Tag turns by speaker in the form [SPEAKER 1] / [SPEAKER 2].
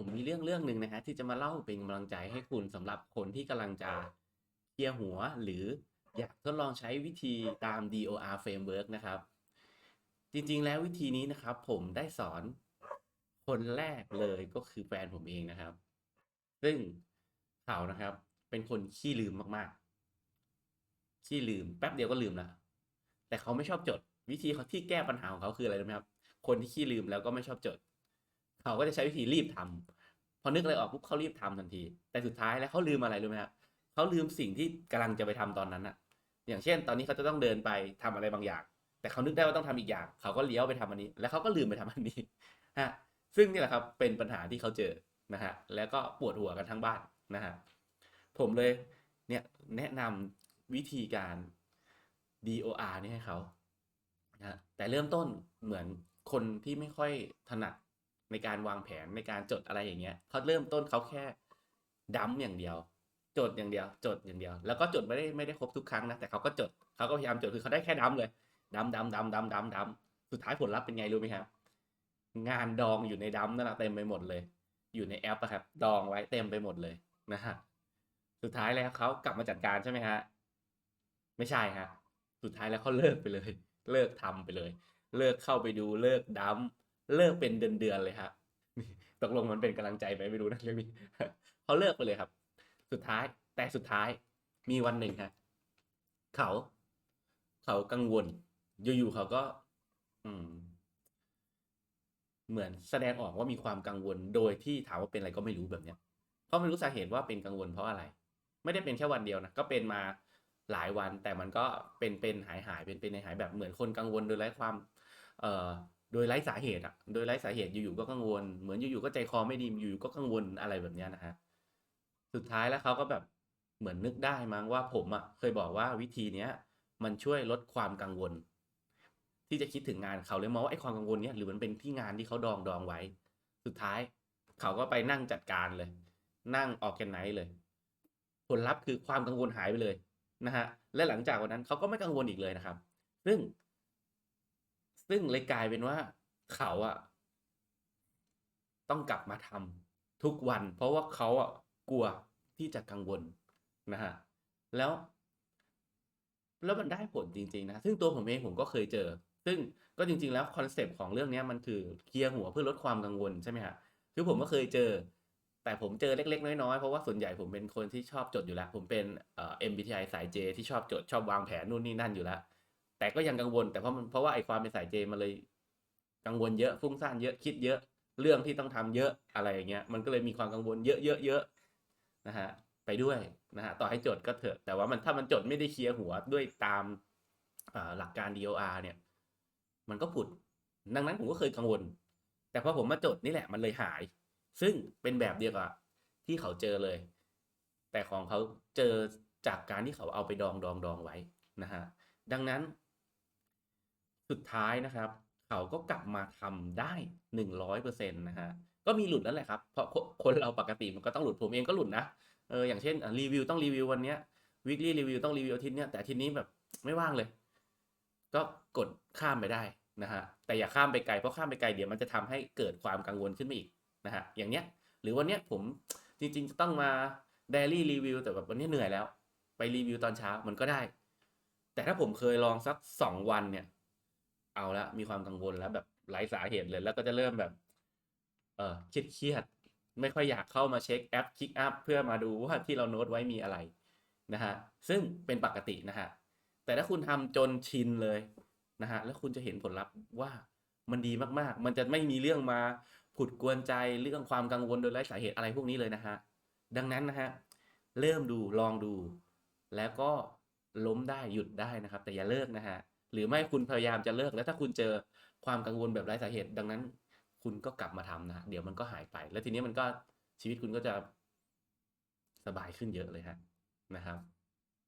[SPEAKER 1] ผมมีเรื่องเรื่องหนึ่งนะฮะที่จะมาเล่าเป็นกำลังใจให้คุณสำหรับคนที่กำลังจะเคลียร์หัวหรืออยากทดลองใช้วิธีตาม DOR framework นะครับ จริงๆแล้ววิธีนี้นะครับ ผมได้สอนคนแรกเลยก็คือแฟนผมเองนะครับ ซึ่งเขานะครับ เป็นคนขี้ลืมมากๆ ขี้ลืมแป๊บเดียวก็ลืมละแต่เขาไม่ชอบจด วิธีเขาที่แก้ปัญหาของเขาคืออะไรรู้ไหมครับ คนที่ขี้ลืมแล้วก็ไม่ชอบจด เขาก็จะใช้วิธีรีบทำพอนึกอะไรออกปุ๊บเขารีบทำทันที แต่สุดท้ายแล้วเขาลืมอะไรรู้ไหมครับเขาลืมสิ่งที่กำลังจะไปทำตอนนั้นอะอย่างเช่น ตอนนี้เขาจะต้องเดินไปทำอะไรบางอย่าง แต่เขานึกได้ว่าต้องทำอีกอย่าง เขาก็เลี้ยวไปทำอันนี้ แล้วเขาก็ลืมไปทำอันนี้ฮะซึ่งนี่แหละครับเป็นปัญหาที่เขาเจอนะฮะแล้วก็ปวดหัวกันทั้งบ้านนะฮะผมเลยเนี่ยแนะนำวิธีการ DOR นี่ให้เขานะแต่เริ่มต้นเหมือนคนที่ไม่ค่อยถนัด ในการวางแผนในการจดอะไรอย่างเงี้ยเขาเริ่มต้นเขาแค่ดัมอย่างเดียว จดอย่างเดียว จดอย่างเดียว แล้วก็จดไม่ได้ไม่ได้ครบทุกครั้งนะแต่เขาก็จดเขาก็พยายามจดคือเขาได้แค่ดัมเลยดัมดัมดัมดัมดัมดัมสุดท้ายผลลัพธ์เป็นไงรู้ไหมครับ งานดองอยู่ในดัมนั่นแหละเต็มไปหมดเลย อยู่ในแอปอะครับ ดองไว้เต็มไปหมดเลยนะฮะสุดท้ายแล้วเขากลับมาจัดการใช่ไหมฮะไม่ใช่ฮะสุดท้ายแล้วเขาเลิกไปเลย เลิกทำไปเลย เลิกเข้าไปดูเลิกดัม เลิกเป็นเดือนๆเลยฮะตกลงมันเป็นกำลังใจไหมไม่รู้นะเรื่องนี้เขาเลิกไปเลยครับ สุดท้ายแต่สุดท้ายมีวันหนึ่งฮะเขา เขากังวล อยู่ๆเขาก็ อืม เหมือนแสดงออกว่ามีความกังวลโดยที่ถามว่าเป็นอะไรก็ไม่รู้แบบเนี้ยเพราไม่รู้สาเหตุว่าเป็นกังวลเพราะอะไร ไม่ได้เป็นแค่วันเดียวนะก็เป็นมาหลายวัน แต่มันก็เป็นเป็นหายหายเป็นเป็นหายหายแบบเหมือนคนกังวลโดยไร้ความ เอ่อ โดยไร้สาเหตุอะ โดยไร้สาเหตุอยู่ๆก็กังวล เหมือนอยู่ๆก็ใจคอไม่ดีอยู่ๆก็กังวลอะไรแบบเนี้ยนะฮะ สุดท้ายแล้วเขาก็แบบเหมือนนึกได้มั้งว่าผมอะเคยบอกว่าวิธีเนี้ยมันช่วยลดความกังวล ที่จะคิดถึงงานเขาเลยมองว่าไอ้ความกังวลเนี้ยหรือมันเป็นที่งานที่เขาดองดองไว้ สุดท้ายเขาก็ไปนั่งจัดการเลย นั่งออกแกนไนเลย ผลลัพธ์คือความกังวลหายไปเลยนะฮะและหลังจากวันนั้นเขาก็ไม่กังวลอีกเลยนะครับ ซึ่ง ซึ่งเลยกลายเป็นว่าเขาอะต้องกลับมาทำทุกวัน เพราะว่าเขาอะกลัวที่จะกังวลนะฮะแล้ว แล้วมันได้ผลจริง ๆ นะ ซึ่งตัวผมเองผมก็เคยเจอ ซึ่งก็จริง ๆ แล้วคอนเซปต์ของเรื่องนี้มันคือเคลียร์หัวเพื่อลดความกังวลใช่ไหมฮะคือผมก็เคยเจอ แต่ผมเจอเล็ก ๆ น้อยๆเพราะว่าส่วนใหญ่ผมเป็นคนที่ชอบจดอยู่แล้ว ผมเป็นเอ่อ MBTI สาย J ที่ชอบจดชอบวางแผนนู่นนี่นั่นอยู่แล้ว แต่ก็ยังกังวล แต่เพราะมันเพราะว่าไอ้ความเป็นสาย J มันเลย กังวลเยอะฟุ้งซ่านเยอะคิดเยอะ เรื่องที่ต้องทำเยอะอะไรอย่างเงี้ย มันก็เลยมีความกังวลเยอะๆๆนะฮะไปด้วยนะฮะต่อให้จดก็เถอะ แต่ว่ามันถ้ามันจดไม่ได้เคลียร์หัวด้วยตามหลักการ DOR เนี่ย มันก็ผุด ดังนั้นผมก็เคยกังวล แต่พอผมมาจดนี่แหละมันเลยหาย ซึ่งเป็นแบบเดียวกับที่เขาเจอเลย แต่ของเขาเจอจากการที่เขาเอาไปดองดองดองไว้นะฮะดังนั้น สุดท้ายนะครับ เขาก็กลับมาทำได้หนึ่งร้อยเปอร์เซ็นต์นะฮะก็มีหลุดแล้วแหละครับเพราะคนเราปกติมันก็ต้องหลุดผมเองก็หลุดนะเอออย่างเช่นรีวิวต้องรีวิววันเนี้ย weekly review ต้องรีวิวอาทิตย์เนี้ยแต่อาทิตย์นี้แบบไม่ว่างเลย ก็กดข้ามไปได้นะฮะแต่อย่าข้ามไปไกลเพราะข้ามไปไกลเดี๋ยวมันจะทำให้เกิดความกังวลขึ้นมาอีกนะฮะอย่างเนี้ย หรือวันเนี้ยผมจริงๆจะต้องมา daily review แต่แบบวันนี้เหนื่อยแล้ว ไปรีวิวตอนเช้ามันก็ได้ แต่ถ้าผมเคยลองสักสองวันเนี่ย เอาละมีความกังวลแล้วแบบไร้สาเหตุเลย แล้วก็จะเริ่มแบบ เออเครียดเครียดๆไม่ค่อยอยากเข้ามาเช็คแอปคิกอัพเพื่อมาดูว่าที่เราโน้ตไว้มีอะไรนะฮะซึ่งเป็นปกตินะฮะแต่ถ้าคุณทำจนชินเลยนะฮะแล้วคุณจะเห็นผลลัพธ์ว่ามันดีมากๆ มันจะไม่มีเรื่องมาผุดกวนใจเรื่องความกังวลโดยไร้สาเหตุอะไรพวกนี้เลยนะฮะดังนั้นนะฮะเริ่มดูลองดู แล้วก็ล้มได้หยุดได้นะครับ แต่อย่าเลิกนะฮะ หรือไม่คุณพยายามจะเลิกแล้วถ้าคุณเจอความกังวลแบบไร้สาเหตุ ดังนั้น คุณก็กลับมาทำนะฮะเดี๋ยวมันก็หายไป แล้วทีนี้มันก็ชีวิตคุณก็จะสบายขึ้นเยอะเลยฮะนะครับ